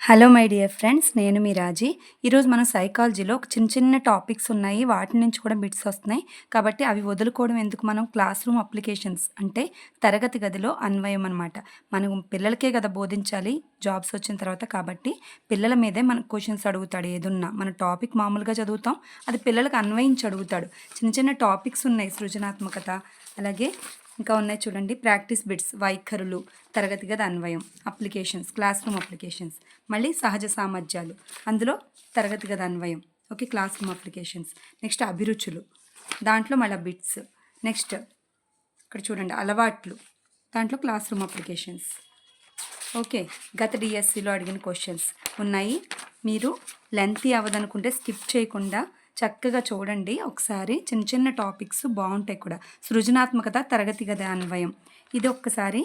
Hello my dear friends నేను మీ రాజీ. ఈరోజు మన సైకాలజీలో చిన్న చిన్న టాపిక్స్ ఉన్నాయి. వాటి నుంచి కూడా బిట్స్ వస్తున్నాయి. కాబట్టి అవి వదులుకోవడం ఎందుకు మనం? క్లాస్ రూమ్ అప్లికేషన్స్ అంటే తరగతి గదిలో అన్వయం అనమాట మనం పిల్లలకే కదా బోధించాలి. జాబ్స్ వచ్చిన తర్వాత కాబట్టి పిల్లల మీదే మన క్వశ్చన్స్ అడుగుతాడు ఏదున్నా. మన టాపిక్ మామూలుగా చదువుతాం. అది పిల్లలకు అన్వయించి అడుగుతాడు. చిన్న చిన్న టాపిక్స్ ఉన్నాయి సృజనాత్మకత. అలాగే ఇంకా ఉన్నాయి చూడండి. ప్రాక్టీస్ బిట్స్ వైఖరులు తరగతి గది అన్వయం అప్లికేషన్స్ క్లాస్ రూమ్ అప్లికేషన్స్ మళ్ళీ సహజ సామర్థ్యాలు. అందులో తరగతి గది అన్వయం okay class room applications next అభిరుచులు దాంట్లో మళ్ళీ బిట్స్ నెక్స్ట్ ఇక్కడ చూడండి అలవాట్లు దాంట్లో క్లాస్ రూమ్ అప్లికేషన్స్. ఓకే గత డిఎస్సిలో అడిగిన క్వశ్చన్స్ ఉన్నాయి. మీరు లెంతీ అవ్వదనుకుంటే స్కిప్ చేయకుండా చక్కగా చూడండి ఒకసారి. చిన్న చిన్న టాపిక్స్ బాగుంటాయి కూడా. సృజనాత్మకత తరగతి గది అన్వయం. ఇది ఒక్కసారి.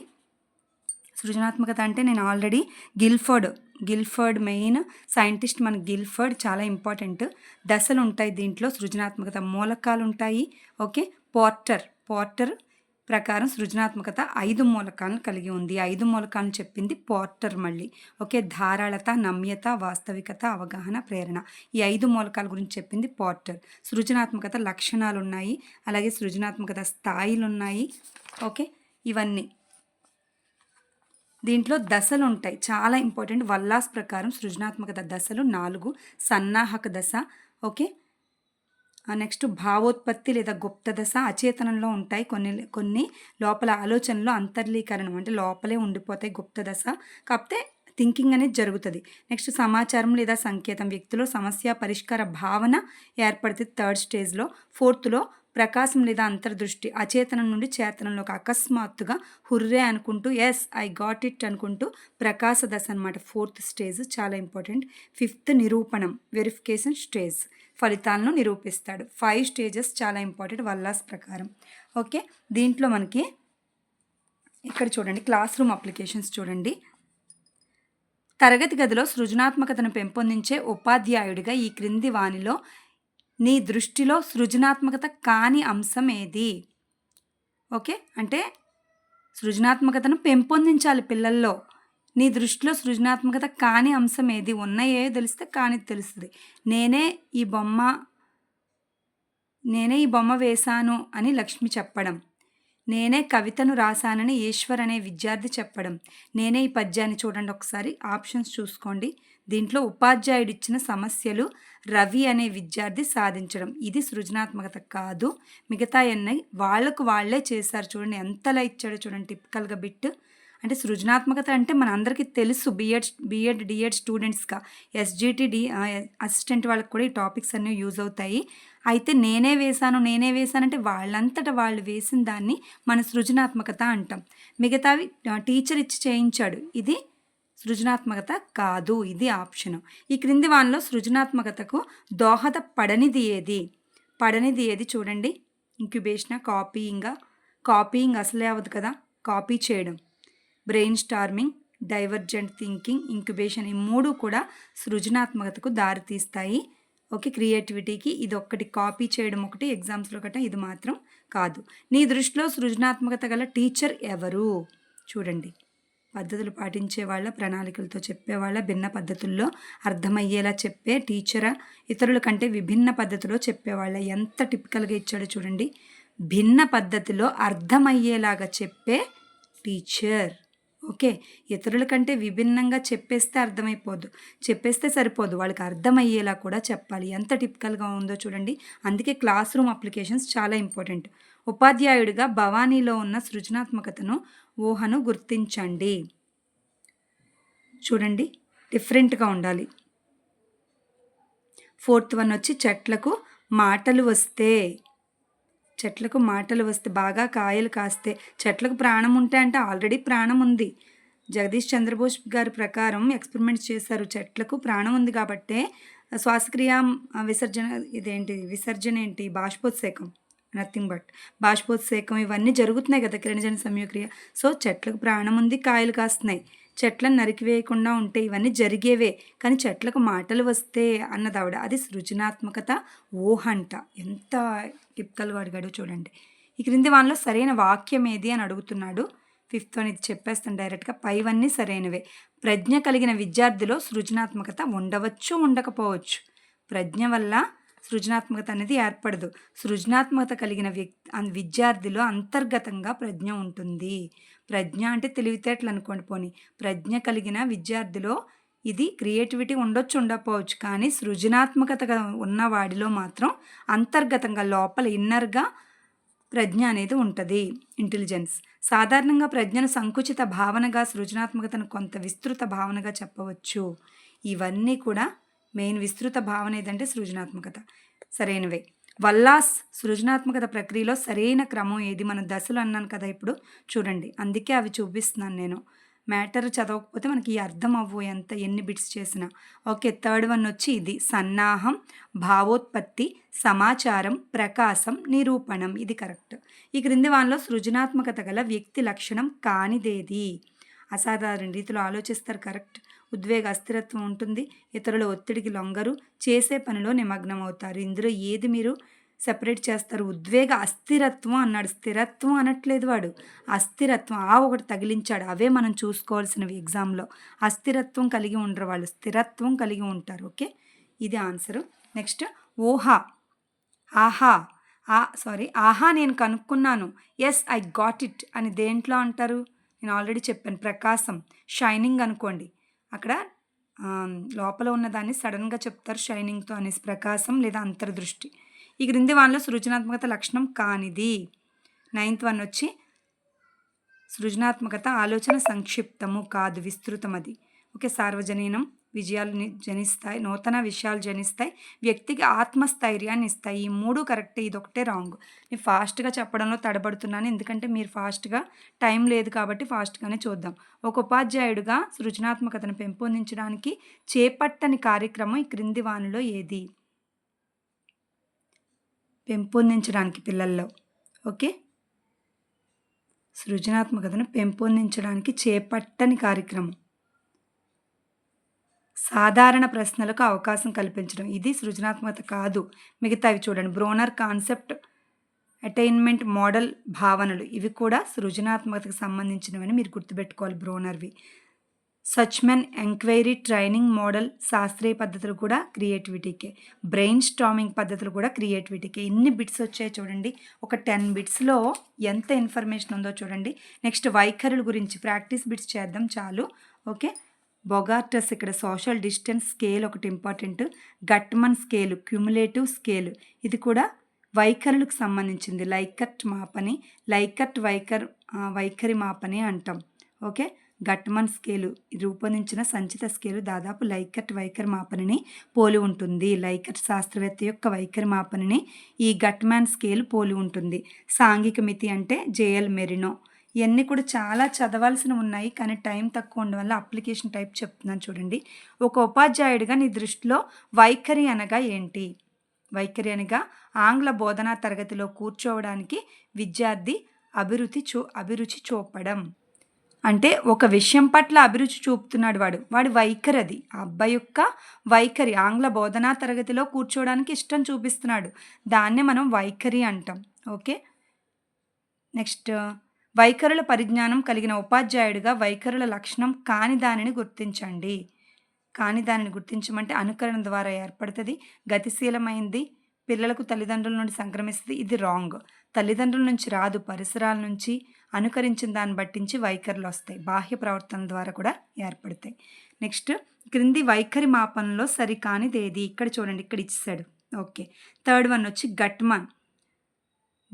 సృజనాత్మకత అంటే నేను already Guilford Guilford main scientist మన గిల్ఫర్డ్ చాలా ఇంపార్టెంట్. దశలు ఉంటాయి దీంట్లో సృజనాత్మకత. మూలకాలు ఉంటాయి ఓకే? పోర్టర్ పోర్టర్ ప్రకారం సృజనాత్మకత ఐదు మూలకాలను కలిగి ఉంది. ఐదు మూలకాలను చెప్పింది పోర్టర్ మళ్ళీ. ఓకే ధారాళత నమ్యత వాస్తవికత అవగాహన ప్రేరణ. ఈ ఐదు మూలకాల గురించి చెప్పింది పోర్టర్. సృజనాత్మకత లక్షణాలు ఉన్నాయి అలాగే సృజనాత్మకత స్థాయిలు ఉన్నాయి ఓకే ఇవన్నీ. దీంట్లో దశలు ఉంటాయి. చాలా ఇంపార్టెంట్. వల్లాస్ ప్రకారం సృజనాత్మకత దశలు నాలుగు. సన్నాహక దశ. ఓకే నెక్స్ట్ భావోత్పత్తి లేదా గుప్త దశ అచేతనంలో ఉంటాయి. కొన్ని కొన్ని లోపల ఆలోచనలో అంతర్లీకరణం అంటే లోపలే ఉండిపోతాయి గుప్త దశ కాకపోతే థింకింగ్ అనేది జరుగుతుంది. నెక్స్ట్ సమాచారం లేదా సంకేతం. వ్యక్తిలో సమస్య పరిష్కార భావన ఏర్పడుతుంది థర్డ్ స్టేజ్లో ఫోర్త్లో ప్రకాశం లేదా అంతర్దృష్టి అచేతనం నుండి చేతనంలోకి అకస్మాత్తుగా హుర్రే అనుకుంటూ ఎస్ ఐ గాట్ ఇట్ అనుకుంటూ ప్రకాశ దశ అనమాట ఫోర్త్ స్టేజ్ చాలా ఇంపార్టెంట్. ఫిఫ్త్ నిరూపణం వెరిఫికేషన్ స్టేజ్ ఫలితాలను నిరూపిస్తాడు. ఫైవ్ స్టేజెస్ చాలా ఇంపార్టెంట్ వల్లాస్ ప్రకారం. ఓకే దీంట్లో మనకి ఇక్కడ చూడండి క్లాస్ రూమ్ అప్లికేషన్స్ చూడండి. తరగతి గదిలో సృజనాత్మకతను పెంపొందించే ఉపాధ్యాయుడిగా ఈ క్రింది వానిలో నీ దృష్టిలో సృజనాత్మకత కాని అంశం ఏది? ఓకే అంటే సృజనాత్మకతను పెంపొందించాలి పిల్లల్లో. నీ దృష్టిలో సృజనాత్మకత కాని అంశం ఏది ఉన్నాయో తెలిస్తే కాని తెలుస్తుంది. నేనే ఈ బొమ్మ నేనే ఈ బొమ్మ వేశాను అని లక్ష్మి చెప్పడం. నేనే కవితను రాశానని ఈశ్వర్ అనే విద్యార్థి చెప్పడం. నేనే ఈ పద్యాన్ని చూడండి ఒకసారి ఆప్షన్స్ చూసుకోండి. దీంట్లో ఉపాధ్యాయుడు ఇచ్చిన సమస్యలు రవి అనే విద్యార్థి సాధించడం. ఇది సృజనాత్మకత కాదు. మిగతా ఎన్నై వాళ్ళకు వాళ్ళే చేశారు చూడండి. ఎంతలా ఇచ్చాడో చూడండి. టిపికల్గా బిట్. అంటే సృజనాత్మకత అంటే మన అందరికీ తెలుసు బిఎడ్ బిఎడ్ డిఎడ్ స్టూడెంట్స్గా ఎస్జిటి డి అసిస్టెంట్ వాళ్ళకి కూడా ఈ టాపిక్స్ అన్నీ యూజ్ అవుతాయి. అయితే నేనే వేశాను నేనే వేశానంటే వాళ్ళంతట వాళ్ళు వేసిన దాన్ని మన సృజనాత్మకత అంటాం. మిగతావి టీచర్ ఇచ్చి చేయించాడు. ఇది సృజనాత్మకత కాదు ఇది ఆప్షను. ఈ క్రింది వానిలో సృజనాత్మకతకు దోహద పడనిది ఏది? పడనిది ఏది చూడండి. ఇంక్యుబేషన్ కాపీయింగా? కాపీయింగ్ అసలే అవ్వదు కదా? కాపీ చేయడం. Brainstorming divergent thinking incubation ఈ మూడు కూడా సృజనాత్మకతకు దారితీస్తాయి. ఓకే క్రియేటివిటీకి ఇది ఒక్కటి కాపీ చేయడం ఒకటి ఎగ్జామ్స్లో గట్రా ఇది మాత్రం కాదు. నీ దృష్టిలో సృజనాత్మకత గల టీచర్ ఎవరు? చూడండి. పద్ధతులు పాటించే వాళ్ళ ప్రణాళికలతో చెప్పేవాళ్ళ భిన్న పద్ధతుల్లో అర్థమయ్యేలా చెప్పే టీచర్ ఇతరుల కంటే విభిన్న పద్ధతిలో చెప్పేవాళ్ళ ఎంత టిపికల్గా ఇచ్చాడో చూడండి. భిన్న పద్ధతిలో అర్థమయ్యేలాగా చెప్పే టీచర్. ఓకే. ఇతరుల కంటే విభిన్నంగా చెప్పేస్తే అర్థమైపోదు. చెప్పేస్తే సరిపోదు. వాళ్ళకి అర్థమయ్యేలా కూడా చెప్పాలి. ఎంత టిపికల్గా ఉందో చూడండి. అందుకే క్లాస్ రూమ్ అప్లికేషన్స్ చాలా ఇంపార్టెంట్. ఉపాధ్యాయుడిగా భవానీలో ఉన్న సృజనాత్మకతను ఊహను గుర్తించండి. చూడండి. డిఫరెంట్గా ఉండాలి. ఫోర్త్ వన్ వచ్చి చెట్లకు మాటలు వస్తే. చెట్లకు మాటలు వస్తే బాగా కాయలు కాస్తే చెట్లకు ప్రాణం ఉంటే అంటే ఆల్రెడీ ప్రాణం ఉంది. జగదీష్ చంద్రబోస్ గారి ప్రకారం ఎక్స్పెరిమెంట్స్ చేశారు. చెట్లకు ప్రాణం ఉంది కాబట్టే శ్వాసక్రియ విసర్జన ఇదేంటి విసర్జన ఏంటి? బాష్పోత్సేకం నథింగ్ బట్. బాష్పోత్సేకం ఇవన్నీ జరుగుతున్నాయి కదా కిరణజన సంయోక్రియ. సో చెట్లకు ప్రాణం ఉంది కాయలు కాస్తున్నాయి. చెట్లను నరికివేయకుండా ఉంటే ఇవన్నీ జరిగేవే. కానీ చెట్లకు మాటలు వస్తే అన్నది ఆవిడ అది సృజనాత్మకత. ఊహంట ఎంత టిప్కల్గా అడిగాడు చూడండి. ఈ క్రింది వాళ్ళలో సరైన వాక్యం ఏది అని అడుగుతున్నాడు. ఫిఫ్త్ అని ఇది చెప్పేస్తాను డైరెక్ట్గా. పైవన్నీ సరైనవే. ప్రజ్ఞ కలిగిన విద్యార్థిలో సృజనాత్మకత ఉండవచ్చు ఉండకపోవచ్చు. ప్రజ్ఞ వల్ల సృజనాత్మకత అనేది ఏర్పడదు. సృజనాత్మకత కలిగిన వ్యక్తి విద్యార్థిలో అంతర్గతంగా ప్రజ్ఞ ఉంటుంది. ప్రజ్ఞ అంటే తెలివితేటలు అనుకోండి పోని. ప్రజ్ఞ కలిగిన విద్యార్థిలో ఇది క్రియేటివిటీ ఉండొచ్చు ఉండకపోవచ్చు. కానీ సృజనాత్మకతగా ఉన్న వాడిలో మాత్రం అంతర్గతంగా లోపల ఇన్నర్గా ప్రజ్ఞ అనేది ఉంటుంది. ఇంటెలిజెన్స్. సాధారణంగా ప్రజ్ఞను సంకుచిత భావనగా సృజనాత్మకతను కొంత విస్తృత భావనగా చెప్పవచ్చు. ఇవన్నీ కూడా మెయిన్ విస్తృత భావన ఏదంటే సృజనాత్మకత. సరైనవే వల్లాస్ సృజనాత్మకత ప్రక్రియలో సరైన క్రమం ఏది? మన దశలు అన్నాను కదా ఇప్పుడు. చూడండి. అందుకే అవి చూపిస్తున్నాను నేను. మ్యాటర్ చదవకపోతే మనకి అర్థం అవ్వు ఎంత ఎన్ని బిట్స్ చేసినా. ఓకే థర్డ్ వన్ వచ్చి ఇది. సన్నాహం భావోత్పత్తి సమాచారం ప్రకాశం నిరూపణం. ఇది కరెక్ట్. ఈ క్రింది వానిలో సృజనాత్మకత గల వ్యక్తి లక్షణం కానిదేది? అసాధారణ రీతిలో ఆలోచిస్తారు. కరెక్ట్. ఉద్వేగ అస్థిరత్వం ఉంటుంది. ఇతరుల ఒత్తిడికి లొంగరు. చేసే పనిలో నిమగ్నం అవుతారు ఇందులో ఏది మీరు సెపరేట్ చేస్తారు? ఉద్వేగ అస్థిరత్వం అన్నాడు. స్థిరత్వం అనట్లేదు వాడు. అస్థిరత్వం ఆ ఒకటి తగిలించాడు. అవే మనం చూసుకోవాల్సినవి ఎగ్జామ్లో. అస్థిరత్వం కలిగి ఉండరు వాళ్ళు. స్థిరత్వం కలిగి ఉంటారు. ఓకే? ఇది ఆన్సరు. నెక్స్ట్ ఓహా. ఆహా. ఆ సారీ. ఆహా నేను కనుక్కున్నాను. ఎస్ ఐ గాట్ ఇట్ అని దేంట్లో అంటారు? నేను ఆల్రెడీ చెప్పాను. ప్రకాశం. షైనింగ్ అనుకోండి. అక్కడ లోపల ఉన్నదాన్ని సడన్గా చెప్తారు షైనింగ్తో అనేసి ప్రకాశం లేదా అంతర్దృష్టి. ఈ క్రింది వాళ్ళలో సృజనాత్మకత లక్షణం కానిది. నైన్త్ వన్ వచ్చి సృజనాత్మకత ఆలోచన సంక్షిప్తము కాదు విస్తృతం అది ఓకే సార్వజనీనం. విజయాలు జనిస్తాయి నూతన విషయాలు జనిస్తాయి వ్యక్తికి ఆత్మస్థైర్యాన్ని ఇస్తాయి. ఈ మూడు కరెక్ట్ ఇది ఒకటే రాంగ్. నేను ఫాస్ట్గా చెప్పడంలో తడబడుతున్నాను ఎందుకంటే మీరు ఫాస్ట్గా టైం లేదు కాబట్టి ఫాస్ట్గానే చూద్దాం. ఒక ఉపాధ్యాయుడిగా సృజనాత్మకతను పెంపొందించడానికి చేపట్టని కార్యక్రమం ఈ క్రింది వానిలో ఏది? పెంపొందించడానికి పిల్లల్లో. ఓకే? సృజనాత్మకతను పెంపొందించడానికి చేపట్టని కార్యక్రమం. సాధారణ ప్రశ్నలకు అవకాశం కల్పించడం. ఇది సృజనాత్మకత కాదు. మిగతావి చూడండి. బ్రోనర్ కాన్సెప్ట్ అటైన్మెంట్ మోడల్ భావనలు. ఇవి కూడా సృజనాత్మకతకు సంబంధించినవని మీరు గుర్తుపెట్టుకోవాలి బ్రోనర్వి. సచ్మెన్ ఎంక్వైరీ ట్రైనింగ్ మోడల్ శాస్త్రీయ పద్ధతులు కూడా క్రియేటివిటీకే. బ్రెయిన్ స్టామింగ్ పద్ధతులు కూడా క్రియేటివిటీకే. ఎన్ని బిట్స్ వచ్చాయి చూడండి. ఒక టెన్ బిట్స్లో ఎంత ఇన్ఫర్మేషన్ ఉందో చూడండి. నెక్స్ట్ వైఖరుల గురించి ప్రాక్టీస్ బిట్స్ చేద్దాం చాలు. ఓకే? బొగార్టస్ ఇక్కడ సోషల్ డిస్టెన్స్ స్కేల్ ఒకటి important Guttman scale cumulative scale. ఇది కూడా వైఖరులకు సంబంధించింది. లైకట్ మాపని లైకట్ వైఖర్ వైఖరి మాపని అంటాం. ఓకే? గట్మన్ స్కేలు ఇది రూపొందించిన సంచిత స్కేలు దాదాపు లైకట్ వైఖరి మాపనిని పోలి ఉంటుంది. లైకట్ శాస్త్రవేత్త యొక్క వైఖరి మాపనిని ఈ గట్మాన్ స్కేల్ పోలి ఉంటుంది. సాంఘిక మితి అంటే జేఎల్ మెరినో. ఇవన్నీ కూడా చాలా చదవాల్సినవి ఉన్నాయి. కానీ టైం తక్కువ ఉండడం వల్ల అప్లికేషన్ టైప్ చెప్తున్నాను చూడండి. ఒక ఉపాధ్యాయుడిగా నీ దృష్టిలో వైఖరి అనగా ఏంటి? వైఖరి అనగా ఆంగ్ల బోధనా తరగతిలో కూర్చోవడానికి విద్యార్థి అభిరుచి చూ అభిరుచి చూపడం. అంటే ఒక విషయం పట్ల అభిరుచి చూపుతున్నాడు వాడు. వాడి వైఖరి అది. ఆ అబ్బాయి యొక్క వైఖరి ఆంగ్ల బోధనా తరగతిలో కూర్చోవడానికి ఇష్టం చూపిస్తున్నాడు. దాన్నే మనం వైఖరి అంటాం. ఓకే? నెక్స్ట్ వైఖరుల పరిజ్ఞానం కలిగిన ఉపాధ్యాయుడిగా వైఖరుల లక్షణం కాని దానిని గుర్తించండి. కాని దానిని గుర్తించమంటే అనుకరణ ద్వారా ఏర్పడుతుంది. గతిశీలమైంది. పిల్లలకు తల్లిదండ్రుల నుండి సంక్రమిస్తుంది. ఇది రాంగ్. తల్లిదండ్రుల నుంచి రాదు. పరిసరాల నుంచి అనుకరించిన దాన్ని బట్టించి వైఖరులు వస్తాయి. బాహ్య ప్రవర్తన ద్వారా కూడా ఏర్పడతాయి. నెక్స్ట్ క్రింది వైఖరి మాపనలో సరికానిది ఏది? ఇక్కడ చూడండి. ఇక్కడ ఇచ్చాడు ఓకే. థర్డ్ వన్ వచ్చి గట్మన్.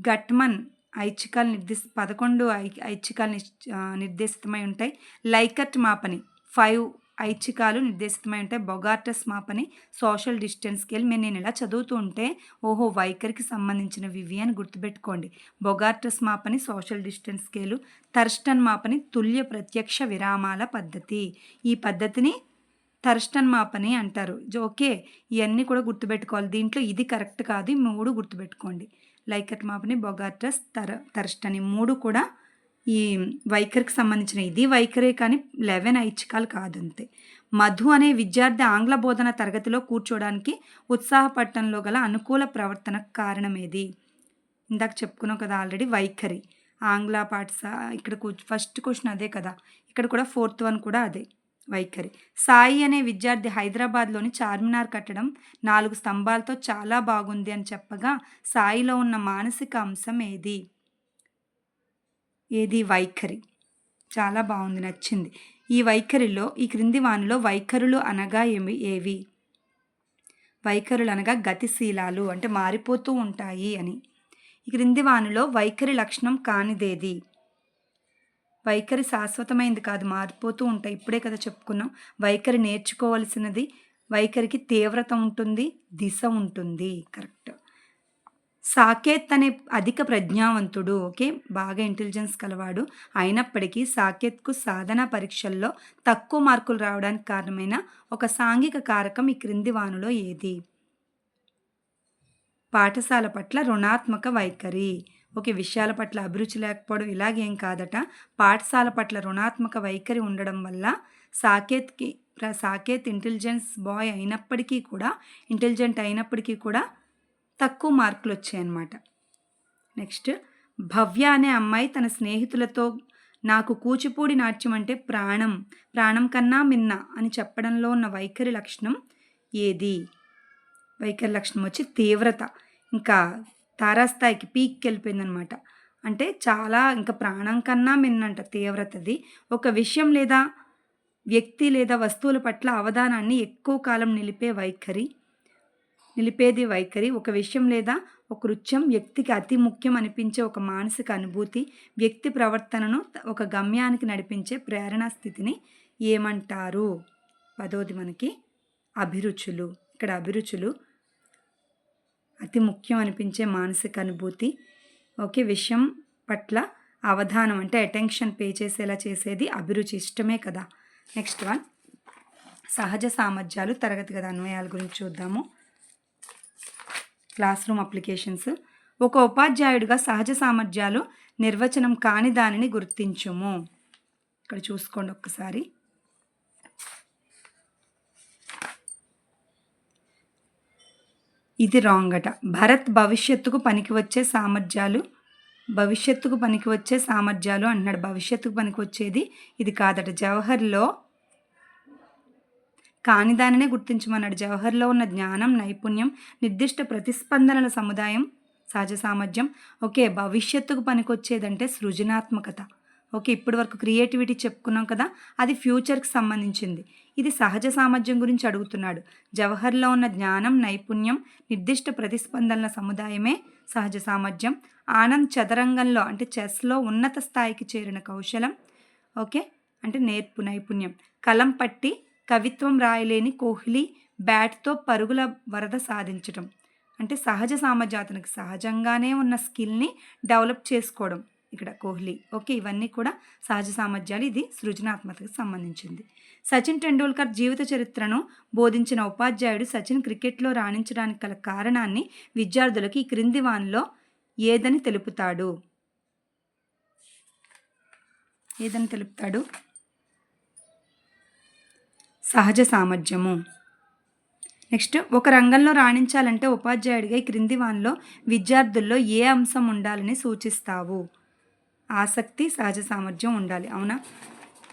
గట్మన్ ఐచ్ఛికాలు నిర్దేశ పదకొండు ఐ ఐచ్ఛికాలు నిర్దేశితమై ఉంటాయి. లైకట్ మాపని ఫైవ్ ఐచ్ఛికాలు నిర్దేశితమై ఉంటాయి. బొగార్టస్ మాపని సోషల్ డిస్టెన్స్ స్కేల్ మీరు నేను ఇలా చదువుతూ ఉంటే ఓహో వైఖరికి సంబంధించినవి ఇవి అని గుర్తుపెట్టుకోండి. బొగార్టస్ మాపని సోషల్ డిస్టెన్స్ స్కేలు థర్స్టన్ మాపని తుల్య ప్రత్యక్ష విరామాల పద్ధతి. ఈ పద్ధతిని థర్స్టన్ మాపని అంటారు. ఓకే ఇవన్నీ కూడా గుర్తుపెట్టుకోవాలి. దీంట్లో ఇది కరెక్ట్ కాదు ఈ మూడు గుర్తుపెట్టుకోండి. లైకట్ మాపని బొగార్టస్ తర థర్స్టన్ అని మూడు కూడా ఈ వైఖరికి సంబంధించిన ఇది వైఖరే కానీ లెవెన్ ఐచ్ఛికాలు కాదంతే. మధు అనే విద్యార్థి ఆంగ్ల బోధన తరగతిలో కూర్చోడానికి ఉత్సాహపడటంలో గల అనుకూల ప్రవర్తనకు కారణం ఏది ఇందాక చెప్పుకున్నాం కదా ఆల్రెడీ వైఖరి. ఆంగ్ల పాఠశా ఇక్కడ ఫస్ట్ క్వశ్చన్ అదే కదా. ఇక్కడ కూడా ఫోర్త్ వన్ కూడా అదే. వైఖరి. సాయి అనే విద్యార్థి హైదరాబాద్లోని చార్మినార్ కట్టడం నాలుగు స్తంభాలతో చాలా బాగుంది అని చెప్పగా సాయిలో ఉన్న మానసిక అంశం ఏది? ఏది వైఖరి? చాలా బాగుంది నచ్చింది. ఈ వైఖరిలో ఈ క్రింది వానిలో వైఖరులు అనగా ఏమి? ఏవి? వైఖరులు అనగా గతిశీలాలు అంటే మారిపోతూ ఉంటాయి అని. ఈ క్రింది వానిలో వైఖరి లక్షణం కానిదేది? వైఖరి శాశ్వతమైంది కాదు మారిపోతూ ఉంటాయి. ఇప్పుడే కదా చెప్పుకున్నాం. వైఖరి నేర్చుకోవాల్సినది వైఖరికి తీవ్రత ఉంటుంది దిశ ఉంటుంది. కరెక్ట్. సాకేత్ అనే అధిక ప్రజ్ఞావంతుడు ఓకే? బాగా ఇంటెలిజెన్స్ కలవాడు. అయినప్పటికీ సాకేత్కు సాధన పరీక్షల్లో తక్కువ మార్కులు రావడానికి కారణమైన ఒక సాంఘిక కారకం ఈ క్రింది వానులో ఏది? పాఠశాల పట్ల రుణాత్మక వైఖరి. ఓకే విషయాల పట్ల అభిరుచి లేకపోవడం ఇలాగేం కాదట. పాఠశాల పట్ల రుణాత్మక వైఖరి ఉండడం వల్ల సాకేత్కి సాకేత్ ఇంటెలిజెన్స్ బాయ్ అయినప్పటికీ కూడా ఇంటెలిజెంట్ అయినప్పటికీ కూడా తక్కువ మార్కులు వచ్చాయన్నమాట. నెక్స్ట్ భవ్య అనే అమ్మాయి తన స్నేహితులతో నాకు కూచిపూడి నాట్యం అంటే ప్రాణం ప్రాణం కన్నా మిన్న అని చెప్పడంలో ఉన్న వైఖరి లక్షణం ఏది? వైఖరి లక్షణం వచ్చి తీవ్రత. ఇంకా తారాస్థాయికి పీక్కి వెళ్ళిపోయిందనమాట అంటే చాలా ఇంకా ప్రాణం కన్నా మిన్నంట తీవ్రతది. ఒక విషయం లేదా వ్యక్తి లేదా వస్తువుల పట్ల అవధానాన్ని ఎక్కువ కాలం నిలిపే వైఖరి నిలిపేది వైఖరి ఒక విషయం లేదా ఒక నృత్యం వ్యక్తికి అతి ముఖ్యం అనిపించే ఒక మానసిక అనుభూతి వ్యక్తి ప్రవర్తనను ఒక గమ్యానికి నడిపించే ప్రేరణా స్థితిని ఏమంటారు? పదోది మనకి అభిరుచులు. ఇక్కడ అభిరుచులు అతి ముఖ్యం అనిపించే మానసిక అనుభూతి. ఓకే విషయం పట్ల అవధానం అంటే అటెన్షన్ పే చేసేలా చేసేది అభిరుచి ఇష్టమే కదా. Next one. సహజ సామర్థ్యాలు తరగతి గది అన్వయాల గురించి చూద్దాము. Classroom applications. ఒక ఉపాధ్యాయుడిగా సహజ సామర్థ్యాలు నిర్వచనం కాని దానిని గుర్తించుము. ఇక్కడ చూసుకోండి ఒక్కసారి. ఇది రాంగ్ అట భరత్ భవిష్యత్తుకు పనికి వచ్చే సామర్థ్యాలు భవిష్యత్తుకు పనికి వచ్చే సామర్థ్యాలు అంటున్నాడు. భవిష్యత్తుకు పనికి వచ్చేది ఇది కాదట. జవహర్లో కాని దానినే గుర్తించమన్నాడు. జవహర్లో ఉన్న జ్ఞానం నైపుణ్యం నిర్దిష్ట ప్రతిస్పందనల సముదాయం సహజ సామర్థ్యం ఓకే భవిష్యత్తుకు పనికొచ్చేదంటే సృజనాత్మకత. ఓకే ఇప్పటి వరకు క్రియేటివిటీ చెప్పుకున్నాం కదా అది ఫ్యూచర్కి సంబంధించింది. ఇది సహజ సామర్థ్యం గురించి అడుగుతున్నాడు. జవహర్లో ఉన్న జ్ఞానం నైపుణ్యం నిర్దిష్ట ప్రతిస్పందనల సముదాయమే సహజ సామర్థ్యం. ఆనంద్ చదరంగంలో అంటే చెస్లో ఉన్నత స్థాయికి చేరిన కౌశలం ఓకే అంటే నేర్పు నైపుణ్యం. కలం పట్టి కవిత్వం రాయలేని కోహ్లీ బ్యాట్తో పరుగుల వరద సాధించటం. అంటే సహజ సామర్థ్యం అతనికి సహజంగానే ఉన్న స్కిల్ని డెవలప్ చేసుకోవడం. ఇక్కడ కోహ్లీ. ఓకే ఇవన్నీ కూడా సహజ సామర్థ్యాలు. ఇది సృజనాత్మకతకు సంబంధించింది. సచిన్ టెండూల్కర్ జీవిత చరిత్రను బోధించిన ఉపాధ్యాయుడు సచిన్ క్రికెట్లో రాణించడానికి గల కారణాన్ని విద్యార్థులకు ఈ క్రింది వానిలో ఏదని తెలుపుతాడు? ఏదని తెలుపుతాడు? సహజ సామర్థ్యము. నెక్స్ట్ ఒక రంగంలో రాణించాలంటే ఉపాధ్యాయుడిగా ఈ క్రింది వానిలో విద్యార్థుల్లో ఏ అంశం ఉండాలని సూచిస్తావు? ఆసక్తి సహజ సామర్థ్యం ఉండాలి. అవునా?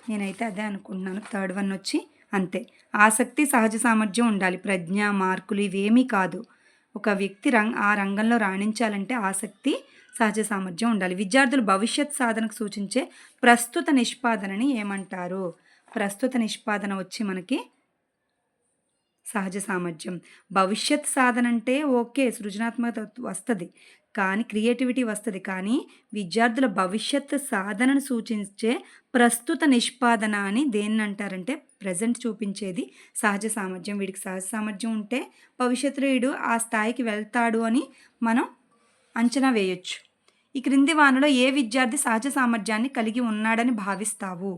నేనైతే అదే అనుకుంటున్నాను. థర్డ్ వన్ వచ్చి అంతే. ఆసక్తి సహజ సామర్థ్యం ఉండాలి. ప్రజ్ఞ మార్కులు ఇవేమీ కాదు. ఒక వ్యక్తి రంగ్ ఆ రంగంలో రాణించాలంటే ఆసక్తి సహజ సామర్థ్యం ఉండాలి. విద్యార్థులు భవిష్యత్ సాధనకు సూచించే ప్రస్తుత నిష్పాదనని ఏమంటారు? ప్రస్తుత నిష్పాదన వచ్చి మనకి సహజ సామర్థ్యం. భవిష్యత్ సాధన అంటే ఓకే సృజనాత్మకత వస్తుంది. కానీ క్రియేటివిటీ వస్తుంది. కానీ విద్యార్థుల భవిష్యత్ సాధనను సూచించే ప్రస్తుత నిష్పాదన అని దేన్ని అంటారంటే ప్రజెంట్ చూపించేది సహజ సామర్థ్యం. వీడికి సహజ సామర్థ్యం ఉంటే భవిష్యత్తులో వీడు ఆ స్థాయికి వెళ్తాడు అని మనం అంచనా వేయొచ్చు. ఈ క్రింది వానలో ఏ విద్యార్థి సహజ సామర్థ్యాన్ని కలిగి ఉన్నాడని భావిస్తావు?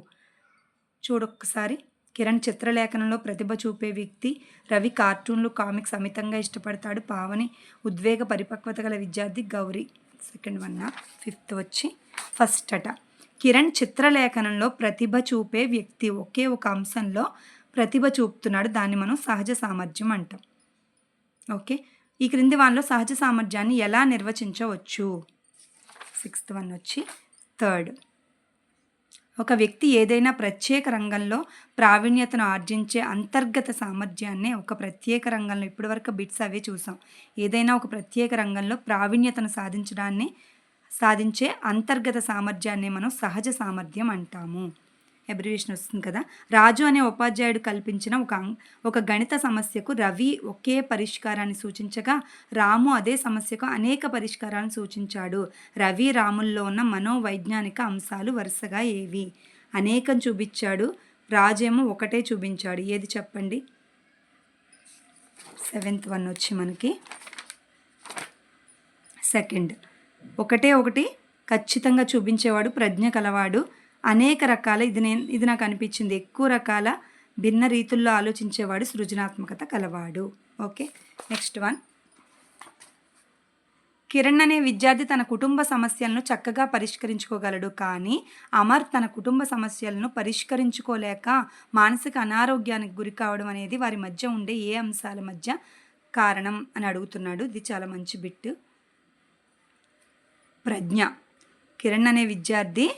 చూడొక్కసారి. కిరణ్ చిత్రలేఖనంలో ప్రతిభ చూపే వ్యక్తి రవి కార్టూన్లు కామిక్స్ అమితంగా ఇష్టపడతాడు. పావని ఉద్వేగ పరిపక్వత గల విద్యార్థి గౌరీ. సెకండ్ వన్ ఫిఫ్త్ వచ్చి ఫస్ట్ అట. కిరణ్ చిత్రలేఖనంలో ప్రతిభ చూపే వ్యక్తి ఒకే ఒక అంశంలో ప్రతిభ చూపుతున్నాడు. దాన్ని మనం సహజ సామర్థ్యం అంటాం. ఓకే? ఈ క్రింది వానిలో సహజ సామర్థ్యాన్ని ఎలా నిర్వచించవచ్చు? సిక్స్త్ వన్ వచ్చి థర్డ్. ఒక వ్యక్తి ఏదైనా ప్రత్యేక రంగంలో ప్రావీణ్యతను ఆర్జించే అంతర్గత సామర్థ్యాన్నే ఒక ప్రత్యేక రంగంలో ఇప్పటివరకు బిట్స్ అవే చూసాం. ఏదైనా ఒక ప్రత్యేక రంగంలో ప్రావీణ్యతను సాధించడాన్ని సాధించే అంతర్గత సామర్థ్యాన్ని మనం సహజ సామర్థ్యం అంటాము. అబ్రివేషన్ వస్తుంది కదా. రాజు అనే ఉపాధ్యాయుడు కల్పించిన ఒక ఒక గణిత సమస్యకు రవి ఒకే పరిష్కారాన్ని సూచించగా రాము అదే సమస్యకు అనేక పరిష్కారాలను సూచించాడు. రవి రాముల్లో ఉన్న మనోవైజ్ఞానిక అంశాలు వరుసగా ఏవి? అనేకం చూపించాడు. రాజేమో ఒకటే చూపించాడు. ఏది చెప్పండి? సెవెంత్ వన్ వచ్చి మనకి. సెకండ్. ఒకటే ఒకటి ఖచ్చితంగా చూపించేవాడు ప్రజ్ఞ కలవాడు. అనేక రకాల ఇది నేను ఇది నాకు అనిపించింది. ఎక్కువ రకాల భిన్న రీతుల్లో ఆలోచించేవాడు సృజనాత్మకత కలవాడు. Okay next one. కిరణ్ అనే విద్యార్థి తన కుటుంబ సమస్యలను చక్కగా పరిష్కరించుకోగలడు. కానీ అమర్ తన కుటుంబ సమస్యలను పరిష్కరించుకోలేక మానసిక అనారోగ్యానికి గురి కావడం అనేది వారి మధ్య ఉండే ఏ అంశాల మధ్య కారణం అని అడుగుతున్నాడు. ఇది చాలా మంచి బిట్ ప్రజ్ఞ. కిరణ్ అనే విద్యార్థి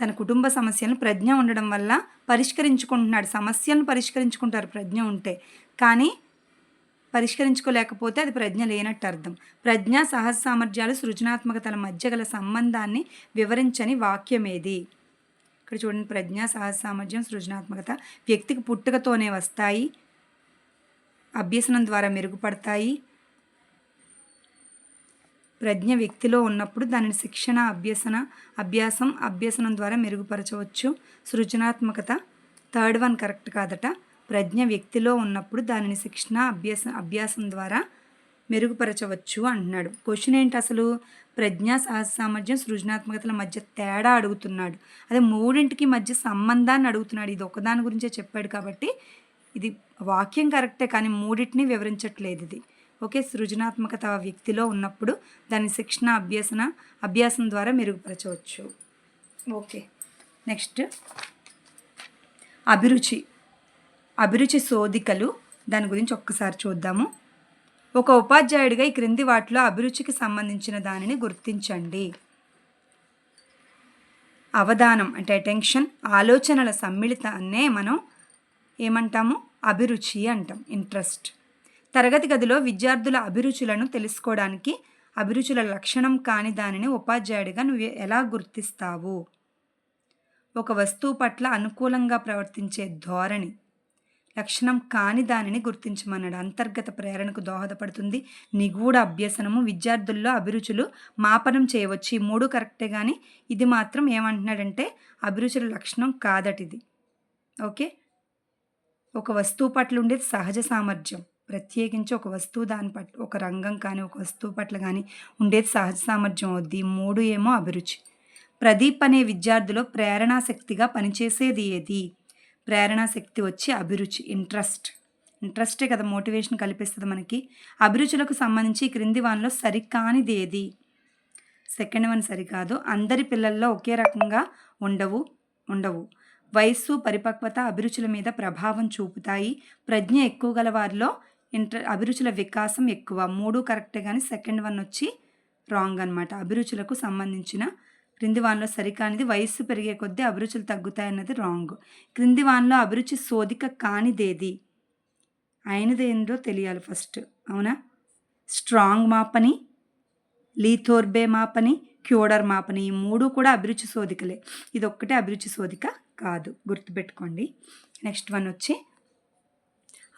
తన కుటుంబ సమస్యలను ప్రజ్ఞ ఉండడం వల్ల పరిష్కరించుకుంటున్నాడు. సమస్యలను పరిష్కరించుకుంటారు ప్రజ్ఞ ఉంటే. కానీ పరిష్కరించుకోలేకపోతే అది ప్రజ్ఞ లేనట్టు అర్థం. ప్రజ్ఞ సహజ సామర్థ్యాలు సృజనాత్మకతల మధ్య గల సంబంధాన్ని వివరించని వాక్యం ఏది ఇక్కడ చూడండి ప్రజ్ఞ సహజ సామర్థ్యం సృజనాత్మకత వ్యక్తికి పుట్టుకతోనే వస్తాయి. అభ్యసనం ద్వారా మెరుగుపడతాయి. ప్రజ్ఞ వ్యక్తిలో ఉన్నప్పుడు దానిని శిక్షణ అభ్యసన అభ్యాసం అభ్యసనం ద్వారా మెరుగుపరచవచ్చు. సృజనాత్మకత థర్డ్ వన్ కరెక్ట్ కాదట. ప్రజ్ఞ వ్యక్తిలో ఉన్నప్పుడు దానిని శిక్షణ అభ్యాస అభ్యాసం ద్వారా మెరుగుపరచవచ్చు అంటున్నాడు. క్వశ్చన్ ఏంటి అసలు? ప్రజ్ఞ సహజ సామర్థ్యం సృజనాత్మకతల మధ్య తేడా అడుగుతున్నాడు. అదే మూడింటికి మధ్య సంబంధాన్ని అడుగుతున్నాడు. ఇది ఒకదాని గురించే చెప్పాడు కాబట్టి ఇది వాక్యం కరెక్టే కానీ మూడింటిని వివరించట్లేదు ఇది. ఓకే సృజనాత్మకత వ్యక్తిలో ఉన్నప్పుడు దాని శిక్షణ అభ్యసన అభ్యాసం ద్వారా మెరుగుపరచవచ్చు. ఓకే. నెక్స్ట్. అభిరుచి. అభిరుచి శోధికలు. దాని గురించి ఒక్కసారి చూద్దాము. ఒక ఉపాధ్యాయుడిగా ఈ క్రింది వాటిలో అభిరుచికి సంబంధించిన దానిని గుర్తించండి. అవధానం అంటే అటెన్షన్ ఆలోచనల సమ్మిళితాన్నే మనం ఏమంటాము? అభిరుచి అంటాం. ఇంట్రెస్ట్. తరగతి గదిలో విద్యార్థుల అభిరుచులను తెలుసుకోవడానికి అభిరుచుల లక్షణం కాని దానిని ఉపాధ్యాయుడిగా నువ్వు ఎలా గుర్తిస్తావు? ఒక వస్తువు పట్ల అనుకూలంగా ప్రవర్తించే ధోరణి లక్షణం కాని దానిని గుర్తించమన్నాడు. అంతర్గత ప్రేరణకు దోహదపడుతుంది. నిగూఢ అభ్యసనము విద్యార్థుల్లో అభిరుచులు మాపనం చేయవచ్చు. ఈ మూడు కరెక్టే కానీ ఇది మాత్రం ఏమంటున్నాడంటే అభిరుచుల లక్షణం కాదటిది. ఓకే? ఒక వస్తువు పట్ల ఉండేది సహజ సామర్థ్యం. ప్రత్యేకించి ఒక వస్తువు దాని పట్ల ఒక రంగం కానీ ఒక వస్తువు పట్ల కానీ ఉండేది సహజ సామర్థ్యం అవుద్ది. మూడు ఏమో అభిరుచి. ప్రదీప్ అనే విద్యార్థిలో ప్రేరణా శక్తిగా పనిచేసేది ఏది? ప్రేరణా శక్తి వచ్చి అభిరుచి ఇంట్రెస్ట్. ఇంట్రెస్టే కదా మోటివేషన్ కల్పిస్తుంది మనకి. అభిరుచులకు సంబంధించి క్రింది వానిలో సరికానిది ఏది? సెకండ్ వన్ సరికాదు. అందరి పిల్లల్లో ఒకే రకంగా ఉండవు ఉండవు. వయస్సు పరిపక్వత అభిరుచుల మీద ప్రభావం చూపుతాయి. ప్రజ్ఞ ఎక్కువ గల వారిలో ఇంటర్ అభిరుచుల వికాసం ఎక్కువ. మూడు కరెక్టే కానీ సెకండ్ వన్ వచ్చి రాంగ్ అనమాట అభిరుచులకు సంబంధించిన క్రింది వానలో సరికానిది వయస్సు పెరిగే కొద్దీ అభిరుచులు తగ్గుతాయన్నది రాంగ్. క్రింది వాన్లో అభిరుచి శోధిక కానిదేది? ఆయనదేందో తెలియాలి ఫస్ట్. అవునా? స్ట్రాంగ్ మాపని లీథోర్బే మాపని క్యూడర్ మాపని ఈ మూడు కూడా అభిరుచి శోధికలే. ఇది ఒక్కటే అభిరుచి శోధిక కాదు. గుర్తుపెట్టుకోండి. నెక్స్ట్ వన్ వచ్చి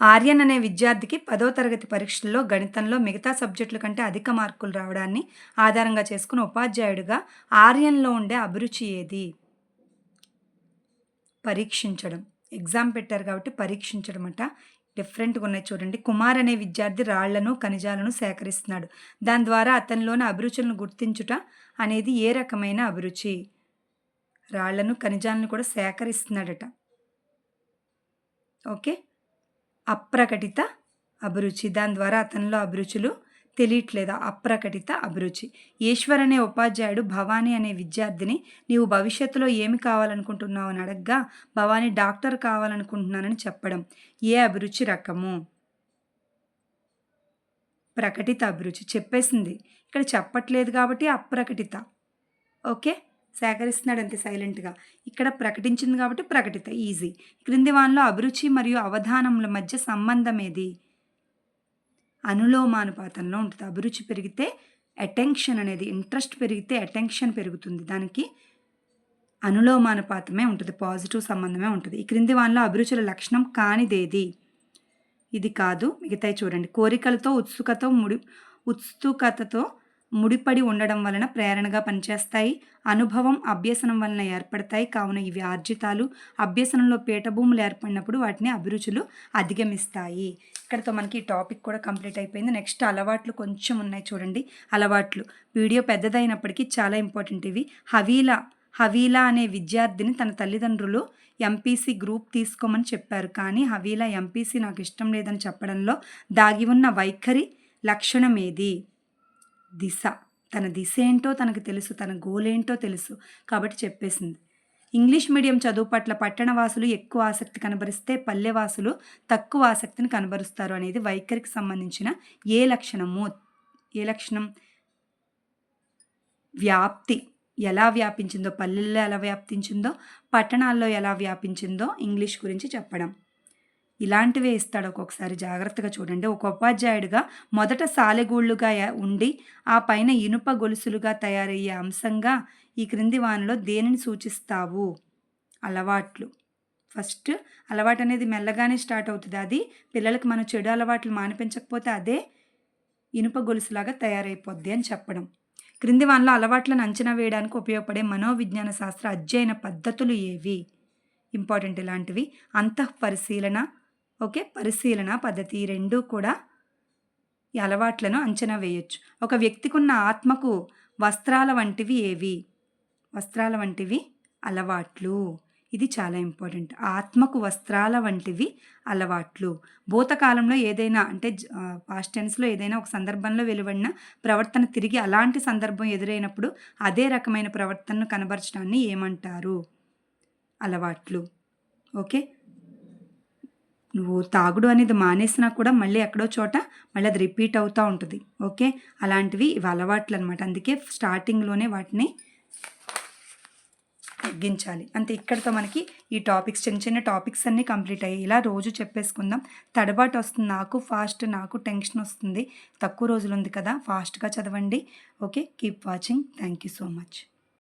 ఆర్యన్ అనే విద్యార్థికి పదో తరగతి పరీక్షల్లో గణితంలో మిగతా సబ్జెక్టుల కంటే అధిక మార్కులు రావడాన్ని ఆధారంగా చేసుకుని ఉపాధ్యాయుడిగా ఆర్యన్లో ఉండే అభిరుచి ఏది? పరీక్షించడం. ఎగ్జామ్ పెట్టారు కాబట్టి పరీక్షించడం అట. డిఫరెంట్గా ఉన్నాయి చూడండి. కుమార్ అనే విద్యార్థి రాళ్ళను ఖనిజాలను సేకరిస్తున్నాడు. దాని ద్వారా అతనిలోని అభిరుచులను గుర్తించుట అనేది ఏ రకమైన అభిరుచి? రాళ్ళను ఖనిజాలను కూడా సేకరిస్తున్నాడట. ఓకే? అప్రకటిత అభిరుచి. దాని ద్వారా అతనిలో అభిరుచులు తెలియట్లేదా. అప్రకటిత అభిరుచి. ఈశ్వర్ అనే ఉపాధ్యాయుడు భవానీ అనే విద్యార్థిని నీవు భవిష్యత్తులో ఏమి కావాలనుకుంటున్నావు అని అడగ్గా భవానీ డాక్టర్ కావాలనుకుంటున్నానని చెప్పడం ఏ అభిరుచి రకము? ప్రకటిత అభిరుచి చెప్పేసింది. ఇక్కడ చెప్పట్లేదు కాబట్టి అప్రకటిత. ఓకే? సేకరిస్తున్నాడు అంతే సైలెంట్గా. ఇక్కడ ప్రకటించింది కాబట్టి ప్రకటిత ఈజీ. క్రింది వానిలో అభిరుచి మరియు అవధానముల మధ్య సంబంధం ఏది? అనులోమానుపాతంలో ఉంటుంది. అభిరుచి పెరిగితే అటెన్షన్ అనేది ఇంట్రెస్ట్ పెరిగితే అటెన్షన్ పెరుగుతుంది. దానికి అనులోమానుపాతమే ఉంటుంది పాజిటివ్ సంబంధమే ఉంటుంది. ఈ క్రింది వానిలో అభిరుచుల లక్షణం కానిదేది? ఇది కాదు. మిగతాయి చూడండి. కోరికలతో ఉత్సుకతో ముడి ఉత్సుకతతో ముడిపడి ఉండడం వలన ప్రేరణగా పనిచేస్తాయి. అనుభవం అభ్యసనం వలన ఏర్పడతాయి. కావున ఇవి ఆర్జితాలు. అభ్యసనంలో పీఠభూములు ఏర్పడినప్పుడు వాటిని అభిరుచులు అధిగమిస్తాయి. ఇక్కడతో మనకి ఈ టాపిక్ కూడా కంప్లీట్ అయిపోయింది. నెక్స్ట్ అలవాట్లు కొంచెం ఉన్నాయి చూడండి. అలవాట్లు. వీడియో పెద్దదైనప్పటికీ చాలా ఇంపార్టెంట్ ఇవి. హవీలా హవీలా అనే విద్యార్థిని తన తల్లిదండ్రులు ఎంపీసీ గ్రూప్ తీసుకోమని చెప్పారు. కానీ హవీలా ఎంపీసీ నాకు ఇష్టం లేదని చెప్పడంలో దాగి ఉన్న వైఖరి లక్షణం ఏది? దిశ. తన దిశ ఏంటో తనకు తెలుసు తన గోల్ ఏంటో తెలుసు కాబట్టి చెప్పేసింది. ఇంగ్లీష్ మీడియం చదువు పట్ల పట్టణవాసులు ఎక్కువ ఆసక్తి కనబరిస్తే పల్లెవాసులు తక్కువ ఆసక్తిని కనబరుస్తారు అనేది వైఖరికి సంబంధించిన ఏ లక్షణము ఏ లక్షణం? వ్యాప్తి. ఎలా వ్యాపించిందో పల్లెల్లో ఎలా వ్యాపించిందో పట్టణాల్లో ఎలా వ్యాపించిందో ఇంగ్లీష్ గురించి చెప్పడం. ఇలాంటివే ఇస్తాడు ఒక్కొక్కసారి. జాగ్రత్తగా చూడండి. ఒక ఉపాధ్యాయుడిగా మొదట సాలెగూళ్ళుగా ఉండి ఆ పైన ఇనుప గొలుసులుగా తయారయ్యే అంశంగా ఈ క్రింది వానలో దేనిని సూచిస్తావు? అలవాట్లు. ఫస్ట్ అలవాటు అనేది మెల్లగానే స్టార్ట్ అవుతుంది. అది పిల్లలకి మనం చెడు అలవాట్లు మానిపించకపోతే అదే ఇనుప గొలుసులాగా తయారైపోద్ది అని చెప్పడం. క్రింది వానలో అలవాట్లను అంచనా వేయడానికి ఉపయోగపడే మనోవిజ్ఞాన శాస్త్ర అధ్యయన పద్ధతులు ఏవి? ఇంపార్టెంట్ ఇలాంటివి. అంతః పరిశీలన ఓకే? పరిశీలన పద్ధతి రెండూ రెండు కూడా ఈ అలవాట్లను అంచనా వేయొచ్చు. ఒక వ్యక్తికి ఉన్న ఆత్మకు వస్త్రాల వంటివి ఏవి? వస్త్రాల వంటివి అలవాట్లు. ఇది చాలా ఇంపార్టెంట్. ఆత్మకు వస్త్రాల వంటివి అలవాట్లు. భూతకాలంలో ఏదైనా అంటే పాస్ట్ టెన్స్లో ఏదైనా ఒక సందర్భంలో వెలువడిన ప్రవర్తన తిరిగి అలాంటి సందర్భం ఎదురైనప్పుడు అదే రకమైన ప్రవర్తనను కనబరచడాన్ని ఏమంటారు? అలవాట్లు. ఓకే? నువ్వు తాగుడు అనేది మానేసినా కూడా మళ్ళీ ఎక్కడో చోట మళ్ళీ అది రిపీట్ అవుతూ ఉంటుంది. ఓకే? అలాంటివి ఇవి అలవాట్లు అనమాట అందుకే స్టార్టింగ్లోనే వాటిని తగ్గించాలి. అంతే ఇక్కడితో మనకి ఈ టాపిక్స్ చిన్న చిన్న టాపిక్స్ అన్నీ కంప్లీట్ అయ్యాయి. ఇలా రోజు చెప్పేసుకుందాం. తడబాటు వస్తుంది. నాకు ఫాస్ట్ నాకు టెన్షన్ వస్తుంది. తక్కువ రోజులు ఉంది కదా. ఫాస్ట్గా చదవండి. Okay? Keep watching thank you so much